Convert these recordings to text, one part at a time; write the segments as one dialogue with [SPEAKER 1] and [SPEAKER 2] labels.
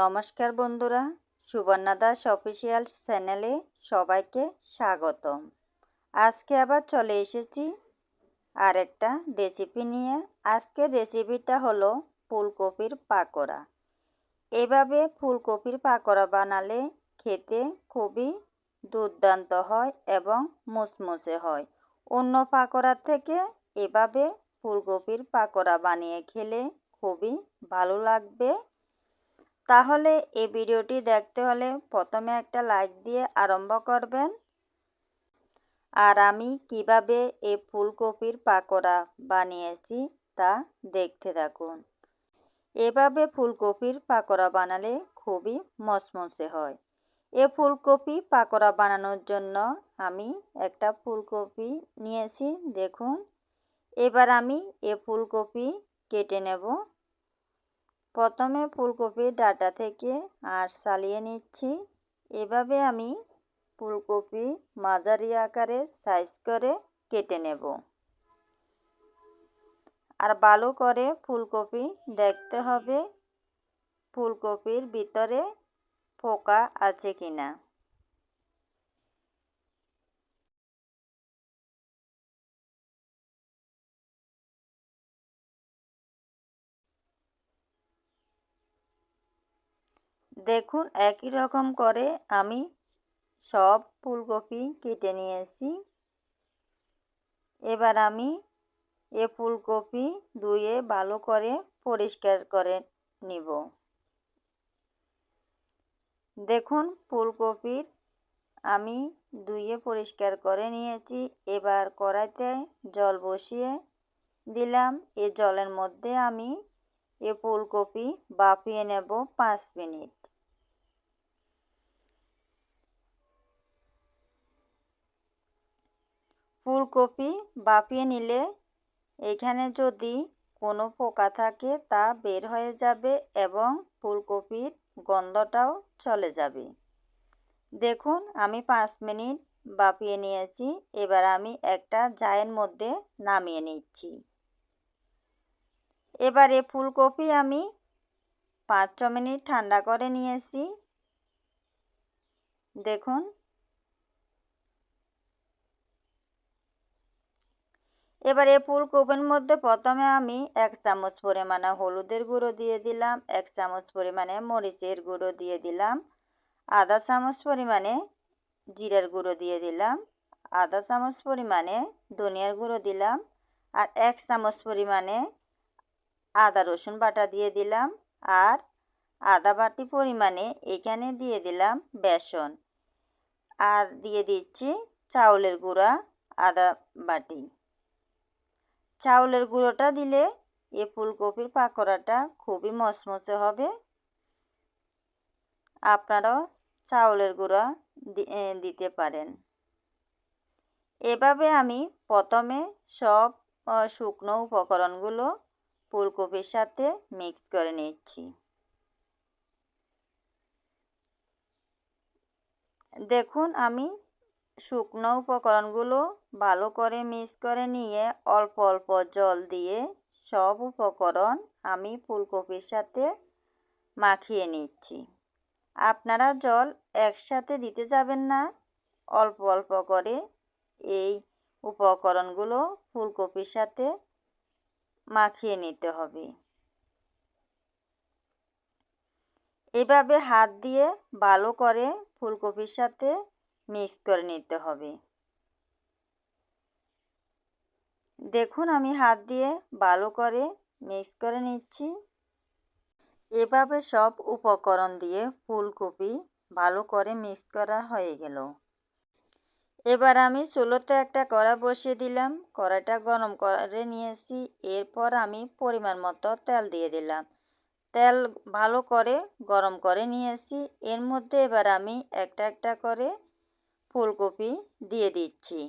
[SPEAKER 1] নমস্কার বন্ধুরা, সুবর্ণা দাস অফিসিয়াল চ্যানেলে সবাইকে স্বাগতম। আজকে আবার চলে এসেছি আর একটা রেসিপি নিয়ে। আজকের রেসিপিটা হলো ফুলকপির পাকোড়া। এভাবে ফুলকপির পাকোড়া বানালে খেতে খুবই দুর্দান্ত হয় এবং মুচমুচে হয়। অন্য পাকোড়ার থেকে এভাবে ফুলকপির পাকোড়া বানিয়ে খেলে খুবই ভালো লাগবে তাহলে এই ভিডিওটি দেখতে হলে প্রথমে একটা লাইক দিয়ে আরম্ভ করবেন। আর আমি কীভাবে এই ফুলকপির পাকোড়া বানিয়েছি তা দেখতে থাকুন। এভাবে ফুলকপির পাকোড়া বানালে খুবই মচমচে হয়। এ ফুলকপি পাকোড়া বানানোর জন্য আমি একটা ফুলকপি নিয়েছি, দেখুন। এবার আমি এ ফুলকপি কেটে নেব। প্রথমে ফুলকপির ডাটা থেকে আর সালিয়ে নিচ্ছি। এভাবে আমি ফুলকপি মাঝারি আকারে সাইজ করে কেটে নেব। আর ভালো করে ফুলকপি দেখতে হবে ফুলকপির ভিতরে পোকা আছে কিনা। দেখুন, একই রকম করে আমি সব ফুলকপি কেটে নিয়েছি। এবার আমি এ ফুলকপি ধুয়ে ভালো করে পরিষ্কার করে নিব। দেখুন, ফুলকপির আমি ধুয়ে পরিষ্কার করে নিয়েছি। এবার কড়াইতে জল বসিয়ে দিলাম। এ জলের মধ্যে আমি এ ফুলকপি বাপিয়ে নেব পাঁচ মিনিট। ফুলকপি বাপিয়ে নিলে এখানে যদি কোনো পোকা থাকে তা বের হয়ে যাবে এবং ফুলকপির গন্ধটাও চলে যাবে। দেখুন, আমি পাঁচ মিনিট বাপিয়ে নিয়েছি। এবার আমি একটা জায়ের মধ্যে নামিয়ে নিচ্ছি। এবারে ফুলকপি আমি পাঁচ, ছ মিনিট ঠান্ডা করে নিয়েছি। দেখুন। এবারে ফুলকপির মধ্যে প্রথমে আমি এক চামচ পরিমাণে হলুদের গুঁড়ো দিয়ে দিলাম, এক চামচ পরিমাণে মরিচের গুঁড়ো দিয়ে দিলাম, আধা চামচ পরিমাণে জিরার গুঁড়ো দিয়ে দিলাম, আধা চামচ পরিমাণে ধনিয়ার গুঁড়ো দিলাম, আর এক চামচ পরিমাণে আদা, রসুন বাটা দিয়ে দিলাম আর আদা বাটি পরিমাণে এখানে দিয়ে দিলাম বেসন। আর দিয়ে দিচ্ছি চাউলের গুঁড়া আদা বাটি। চাউলের গুঁড়োটা দিলে এ ফুলকপির পাকোড়াটা খুবই মচমচে হবে। আপনারাও চাউলের গুঁড়া দিতে পারেন। এভাবে আমি প্রথমে সব শুকনো উপকরণগুলো ফুলকপির সাথে মিক্স করে নিচ্ছি। দেখুন, আমি শুকনো উপকরণগুলো ভালো করে মিক্স করে নিয়ে অল্প অল্প জল দিয়ে সব উপকরণ আমি ফুলকপির সাথে মাখিয়ে নিচ্ছি। আপনারা জল একসাথে দিতে যাবেন না, অল্প অল্প করে এই উপকরণগুলো ফুলকপির সাথে মাখিয়ে নিতে হবে। এভাবে হাত দিয়ে ভালো করে ফুলকপির সাথে মিক্স করে নিতে হবে। দেখুন আমি হাত দিয়ে ভালো করে মিক্স করে নিচ্ছি। এভাবে সব উপকরণ দিয়ে ফুলকপি ভালো করে মিক্স করা হয়ে গেল। এবার আমি চুলোতে একটা কড়া বসিয়ে দিলাম কড়াটা গরম করে নিয়েছি, এরপর আমি পরিমাণ মতো তেল দিয়ে দিলাম। তেল ভালো করে গরম করে নিয়েছি, এর মধ্যে এবার আমি একটা একটা করে ফুলকপি দিয়ে দিচ্ছি।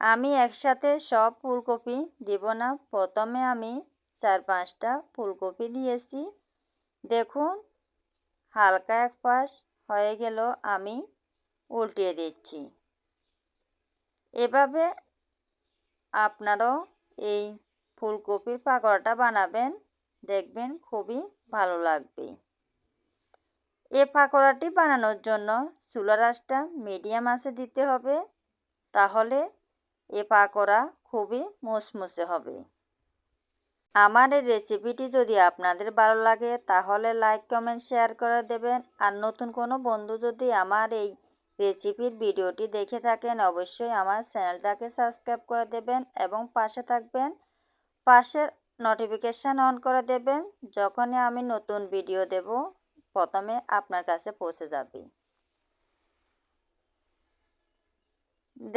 [SPEAKER 1] আমি একসাথে সব ফুলকপি দিব না, প্রথমে আমি চার পাঁচটা ফুলকপি দিয়েছি। দেখুন, হালকা এক পাশ হয়ে গেল, আমি উল্টিয়ে দিচ্ছি। এভাবে আপনারাও এই ফুলকপির পাকোড়াটা বানাবেন। দেখবেন খুবই ভালো লাগবে। এ পাকোড়াটি বানানোর জন্য চুলা রাসটা মিডিয়াম আছে দিতে হবে। তাহলে এ পাকোড়া খুবই মুসমুসে হবে। আমার এই রেসিপিটি যদি আপনাদের ভালো লাগে, তাহলে লাইক, কমেন্ট, শেয়ার করে দেবেন। আর নতুন কোনো বন্ধু যদি আমার এই রেসিপির ভিডিওটি দেখে থাকেন, অবশ্যই আমার চ্যানেলটাকে সাবস্ক্রাইব করে দেবেন এবং পাশে থাকবেন। পাশের নোটিফিকেশান অন করে দেবেন, যখনই আমি নতুন ভিডিও দেব, প্রথমে আপনার কাছে পৌঁছে যাবে।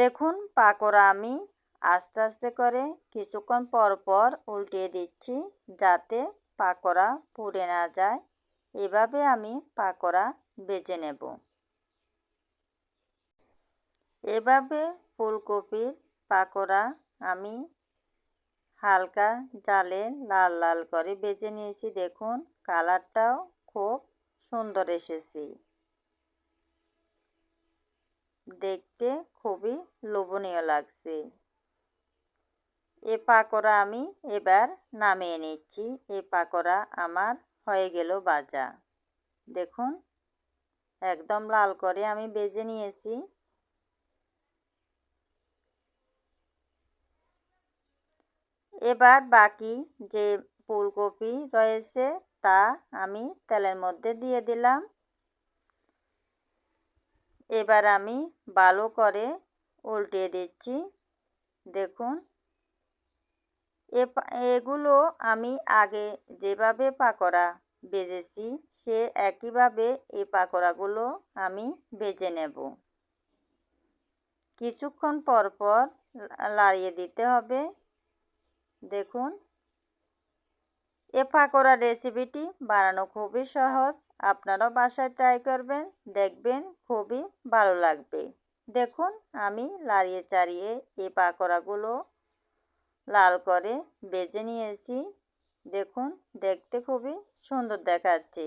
[SPEAKER 1] দেখুন, পাকোড়া আমি আস্তে আস্তে করে কিছুক্ষণ পর পর উল্টিয়ে দিচ্ছি, যাতে পাকোড়া পুড়ে না যায়। এভাবে আমি পাকোড়া বেজে নেব। এভাবে ফুলকপির পাকোড়া আমি হালকা জালে লাল লাল করে বেজে নিয়েছি। দেখুন, কালারটাও খুব সুন্দর এসেছে। দেখতে খুবই লোভনীয় লাগছে। এ পাকোড়া আমি এবার নামিয়ে নিচ্ছি। এ পাকোড়া আমার হয়ে গেল বাজা দেখুন, একদম লাল করে আমি বেজে নিয়েছি। এবার বাকি যে ফুলকপি রয়েছে তা আমি তেলের মধ্যে দিয়ে দিলাম। এবার আমি ভালো করে উল্টে দিচ্ছি। দেখুন এগুলো আমি আগে যেভাবে পাকোড়া বেজেছি, সে একইভাবে এই পাকোড়াগুলো আমি বেজে নেব। কিছুক্ষণ পর পর লাড়িয়ে দিতে হবে। দেখুন। এ পাকোড়া রেসিপিটি বানানো খুবই সহজ। আপনারাও বাসায় ট্রাই করবেন, দেখবেন খুবই ভালো লাগবে। দেখুন, আমি লাড়িয়ে চাড়িয়ে এ পাকোড়াগুলো লাল করে বেজে নিয়েছি। দেখুন, দেখতে খুবই সুন্দর দেখাচ্ছে।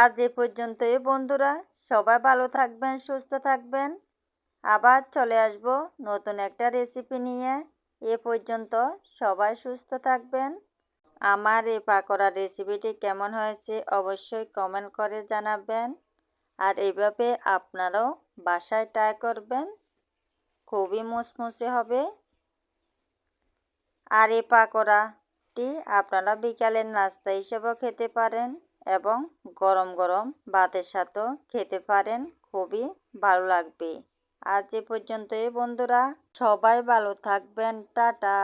[SPEAKER 1] আজ এ পর্যন্তই, বন্ধুরা। সবাই ভালো থাকবেন, সুস্থ থাকবেন। আবার চলে আসব নতুন একটা রেসিপি নিয়ে। এ পর্যন্ত সবাই সুস্থ থাকবেন। আমার এই পাকোড়া রেসিপিটি কেমন হয়েছে অবশ্যই কমেন্ট করে জানাবেন। আর এইভাবে আপনারাও বাসায় ট্রাই করবেন। খুবই মুসমুসে হবে। আর এই পাকোড়াটি আপনারা বিকালের নাস্তা হিসেবেও খেতে পারেন। এবং গরম গরম ভাতের সাথেও খেতে পারেন। খুবই ভালো লাগবে। আজ এ পর্যন্তই বন্ধুরা। সবাই ভালো থাকবেন। টাটা।